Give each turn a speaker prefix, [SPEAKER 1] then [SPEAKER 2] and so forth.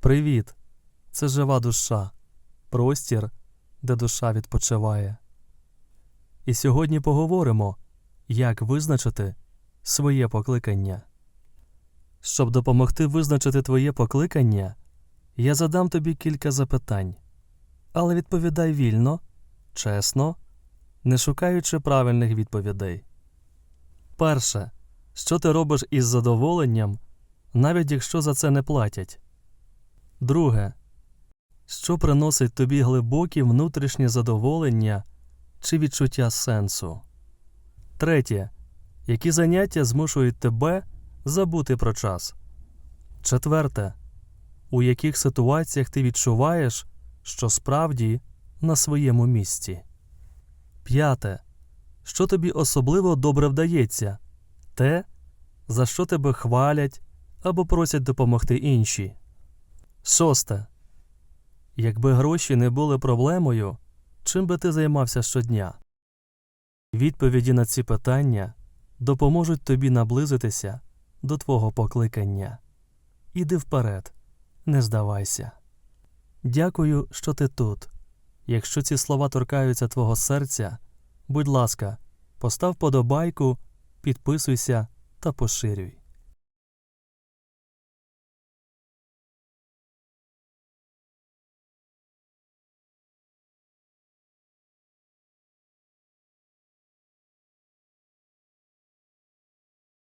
[SPEAKER 1] Привіт! Це жива душа, простір, де душа відпочиває. І сьогодні поговоримо, як визначити своє покликання. Щоб допомогти визначити твоє покликання, я задам тобі кілька запитань. Але відповідай вільно, чесно, не шукаючи правильних відповідей. Перше, що ти робиш із задоволенням, навіть якщо за це не платять. Друге, що приносить тобі глибокі внутрішні задоволення чи відчуття сенсу. Третє. Які заняття змушують тебе забути про час. Четверте. У яких ситуаціях ти відчуваєш, що справді на своєму місці. П'яте. Що тобі особливо добре вдається? Те, за що тебе хвалять або просять допомогти інші. Шосте. Якби гроші не були проблемою, чим би ти займався щодня? Відповіді на ці питання допоможуть тобі наблизитися до твого покликання. Іди вперед, не здавайся. Дякую, що ти тут. Якщо ці слова торкаються твого серця, будь ласка, постав подобайку, підписуйся та поширюй.